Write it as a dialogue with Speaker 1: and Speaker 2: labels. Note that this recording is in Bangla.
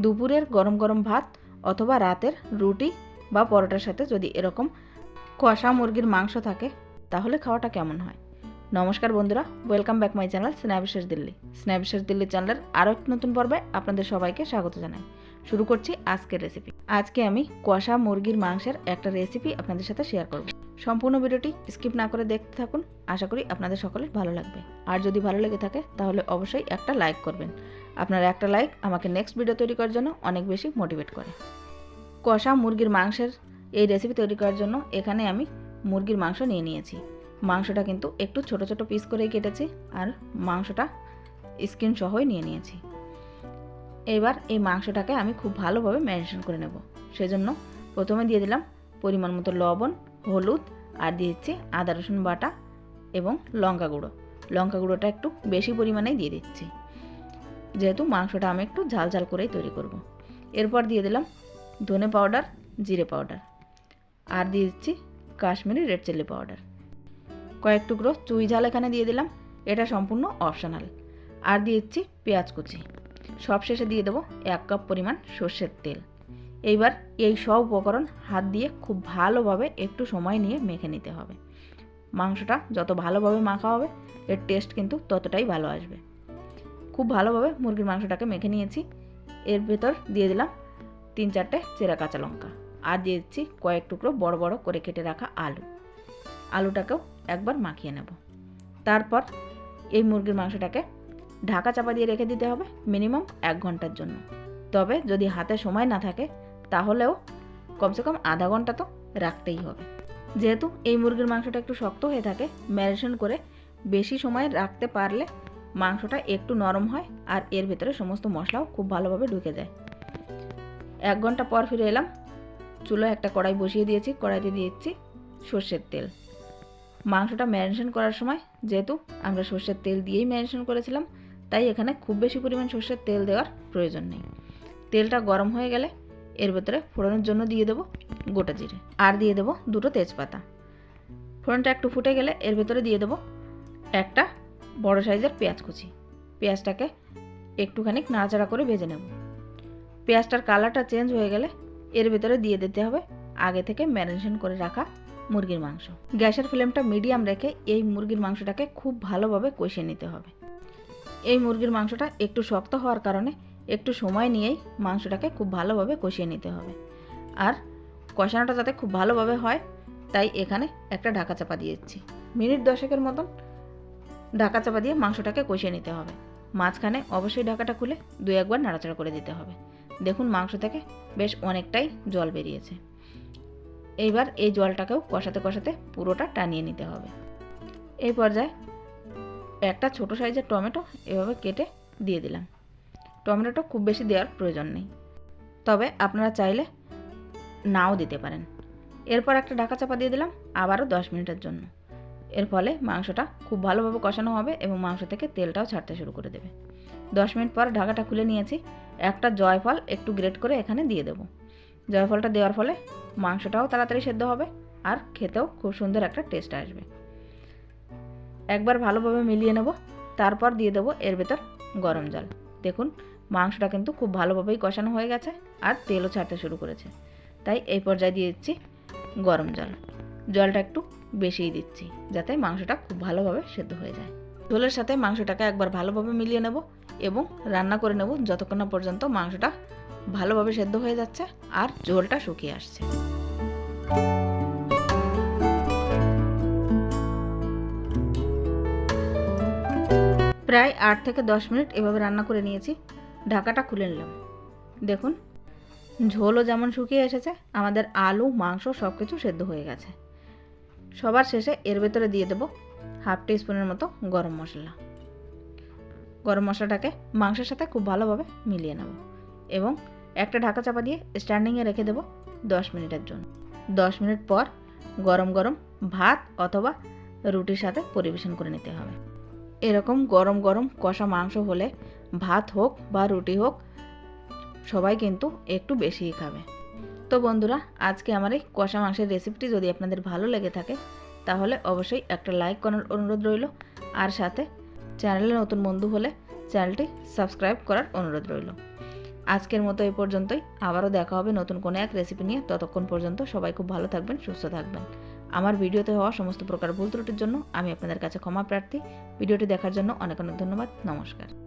Speaker 1: দুপুরের গরম গরম ভাত অথবা রাতের রুটি বা পরোটার সাথে যদি এরকম কষা মুরগির মাংস থাকে, তাহলে খাওয়াটা কেমন হয়? নমস্কার বন্ধুরা ওয়েলকাম ব্যাক মাই চ্যানেল স্ন্যাবিশেষ দিল্লি স্ন্যাবিশেষ দিল্লি চ্যানেলের আরও একটি নতুন পর্বে আপনাদের সবাইকে স্বাগত জানাই। শুরু করছি আজকের রেসিপি আজকে আমি কষা মুরগির মাংসের একটা রেসিপি আপনাদের সাথে শেয়ার করব। সম্পূর্ণ ভিডিওটি স্কিপ না করে দেখতে থাকুন। আশা করি আপনাদের সকলের ভালো লাগবে। আর যদি ভালো লেগে থাকে, তাহলে অবশ্যই একটা লাইক করবেন। আপনার একটা লাইক আমাকে নেক্সট ভিডিও তৈরি করার জন্য অনেক বেশি মোটিভেট করে। কষা মুরগির মাংসের এই রেসিপি তৈরি করার জন্য এখানে আমি মুরগির মাংস নিয়ে নিয়েছি। মাংসটা কিন্তু একটু ছোট ছোট পিস করেই কেটেছি আর মাংসটা স্কিন সহই নিয়ে নিয়েছি। এবার এই মাংসটাকে আমি খুব ভালোভাবে ম্যারিনেশন করে নেব। সেজন্য প্রথমে দিয়ে দিলাম পরিমাণ মতো লবণ, হলুদ আর দিচ্ছি আদা রসুন বাটা এবং লঙ্কা গুঁড়ো। লঙ্কা গুঁড়োটা একটু বেশি পরিমাণেই দিয়ে দিচ্ছি। যেহেতু মাংসটা আমি একটু ঝাল ঝাল করেই তৈরি করব। এরপর দিয়ে দিলাম ধনে পাউডার, জিরে পাউডার আর দিয়ে দিচ্ছি কাশ্মীরি রেড চিলি পাউডার। কয়েক টুকরো চুই ঝাল এখানে দিয়ে দিলাম, এটা সম্পূর্ণ অপশনাল। আর দিয়ে দিচ্ছি পেঁয়াজ কুচি। সবশেষে দিয়ে দেবো এক কাপ পরিমাণ সর্ষের তেল। এইবার এই সব উপকরণ হাত দিয়ে খুব ভালোভাবে একটু সময় নিয়ে মেখে নিতে হবে। মাংসটা যত ভালোভাবে মাখা হবে, এর টেস্ট কিন্তু ততটাই ভালো আসবে। খুব ভালোভাবে মুরগির মাংসটাকে মেখে নিয়েছি। এর ভেতর দিয়ে দিলাম তিন চারটে চেরা কাঁচা লঙ্কা। আর দিয়ে দিচ্ছি কয়েক টুকরো বড় বড় করে কেটে রাখা আলু। আলুটাকেও একবার মাখিয়ে নেব। তারপর এই মুরগির মাংসটাকে ঢাকা চাপা দিয়ে রেখে দিতে হবে মিনিমাম এক ঘণ্টার জন্য। তবে যদি হাতে সময় না থাকে, তাহলেও কমসে কম আধা ঘণ্টা তো রাখতেই হবে। যেহেতু এই মুরগির মাংসটা একটু শক্ত হয়ে থাকে, ম্যারিনেশন করে বেশি সময় রাখতে পারলে মাংসটা একটু নরম হয় আর এর ভেতরে সমস্ত মশলাও খুব ভালোভাবে ঢুকে যায়। এক ঘণ্টা পর ফিরে এলাম। চুলোয় একটা কড়াই বসিয়ে দিয়েছি, কড়াইতে দিয়েছি সর্ষের তেল। মাংসটা ম্যারিনেশন করার সময়, যেহেতু আমরা সর্ষের তেল দিয়েই ম্যারিনেশন করেছিলাম, তাই এখানে খুব বেশি পরিমাণ সর্ষের তেল দেওয়ার প্রয়োজন নেই। তেলটা গরম হয়ে গেলে এর ভেতরে ফোড়নের জন্য দিয়ে দেবো গোটা জিরে আর দিয়ে দেবো দুটো তেজপাতা। ফোড়নটা একটু ফুটে গেলে এর ভেতরে দিয়ে দেবো একটা বড় সাইজের পেঁয়াজ কুচি। পেঁয়াজটাকে একটুখানি নাড়াচাড়া করে ভেজে নেব। পেঁয়াজটার কালারটা চেঞ্জ হয়ে গেলে এর ভেতরে দিয়ে দিতে হবে আগে থেকে ম্যারিনেশন করে রাখা মুরগির মাংস। গ্যাসের ফ্লেমটা মিডিয়াম রেখে এই মুরগির মাংসটাকে খুব ভালোভাবে কষিয়ে নিতে হবে। এই মুরগির মাংসটা একটু শক্ত হওয়ার কারণে একটু সময় নিয়েই মাংসটাকে খুব ভালোভাবে কষিয়ে নিতে হবে। আর কষানোটা যাতে খুব ভালোভাবে হয়, তাই এখানে একটা ঢাকা চাপা দিয়েছি মিনিট দশেকের মতন ঢাকা চাপা দিয়ে মাংসটাকে কষিয়ে নিতে হবে। মাঝখানে অবশ্যই ঢাকাটা খুলে দু একবার নাড়াচাড়া করে দিতে হবে। দেখুন মাংস থেকে বেশ অনেকটাই জল বেরিয়েছে। এইবার এই জলটাকেও কষাতে কষাতে পুরোটা টানিয়ে নিতে হবে। এই পর্যায়ে একটা ছোট সাইজের টমেটো এভাবে কেটে দিয়ে দিলাম। টমেটোটা খুব বেশি দেওয়ার প্রয়োজন নেই। তবে আপনারা চাইলে নাও দিতে পারেন। এরপর একটা ঢাকা চাপা দিয়ে দিলাম, আবারও দশ মিনিটের জন্য। এর ফলে মাংসটা খুব ভালোভাবে কষানো হবে এবং মাংস থেকে তেলটাও ছাড়তে শুরু করে দেবে। দশ মিনিট পর ঢাকাটা খুলে নিয়েছি। একটা জয়ফল একটু গ্রেট করে এখানে দিয়ে দেবো। জয়ফলটা দেওয়ার ফলে মাংসটাও তাড়াতাড়ি সেদ্ধ হবে আর খেতেও খুব সুন্দর একটা টেস্ট আসবে। একবার ভালোভাবে মিলিয়ে নেব, তারপর দিয়ে দেবো এর ভেতর গরম জল। দেখুন, মাংসটা কিন্তু খুব ভালোভাবেই কষানো হয়ে গেছে আর তেলও ছাড়তে শুরু করেছে। তাই এই পর্যায়ে দিয়ে দিচ্ছি গরম জল। জলটা একটু বেশিই দিচ্ছি, যাতে মাংসটা খুব ভালোভাবে সেদ্ধ হয়ে যায়। ঝোলের সাথে মাংসটাকে একবার ভালোভাবে মিলিয়ে নেব এবং রান্না করে নেব যতক্ষণ না পর্যন্ত মাংসটা ভালোভাবে সেদ্ধ হয়ে যাচ্ছে আর ঝোলটা শুকিয়ে আসছে। প্রায় আট থেকে দশ মিনিট এভাবে রান্না করে নিয়েছি, ঢাকাটা খুলে নিলাম। দেখুন, ঝোলও যেমন শুকিয়ে এসেছে, আমাদের আলু, মাংস সব কিছু সেদ্ধ হয়ে গেছে। সবার শেষে এর ভেতরে দিয়ে দেবো হাফ টি স্পুনের মতো গরম মশলা। গরম মশলাটাকে মাংসের সাথে খুব ভালোভাবে মিলিয়ে নেব এবং একটা ঢাকা চাপা দিয়ে স্ট্যান্ডিংয়ে রেখে দেবো দশ মিনিটের জন্য। দশ মিনিট পর গরম গরম ভাত অথবা রুটির সাথে পরিবেশন করে নিতে হবে। এরকম গরম গরম কষা মাংস হলে ভাত হোক বা রুটি হোক, সবাই কিন্তু একটু বেশিই খাবে। তো বন্ধুরা, আজকে আমার এই কষা মাংসের রেসিপিটি যদি আপনাদের ভালো লেগে থাকে, তাহলে অবশ্যই একটা লাইক করার অনুরোধ রইল। আর সাথে চ্যানেলে নতুন বন্ধু হলে চ্যানেলটি সাবস্ক্রাইব করার অনুরোধ রইল। আজকের মতো এই পর্যন্তই। আবারও দেখা হবে নতুন কোনো এক রেসিপি নিয়ে। ততক্ষণ পর্যন্ত সবাই খুব ভালো থাকবেন, সুস্থ থাকবেন। আমার ভিডিওতে হওয়া সমস্ত প্রকার ভুল ত্রুটির জন্য আমি আপনাদের কাছে ক্ষমা প্রার্থী। ভিডিওটি দেখার জন্য অনেক অনেক ধন্যবাদ। নমস্কার।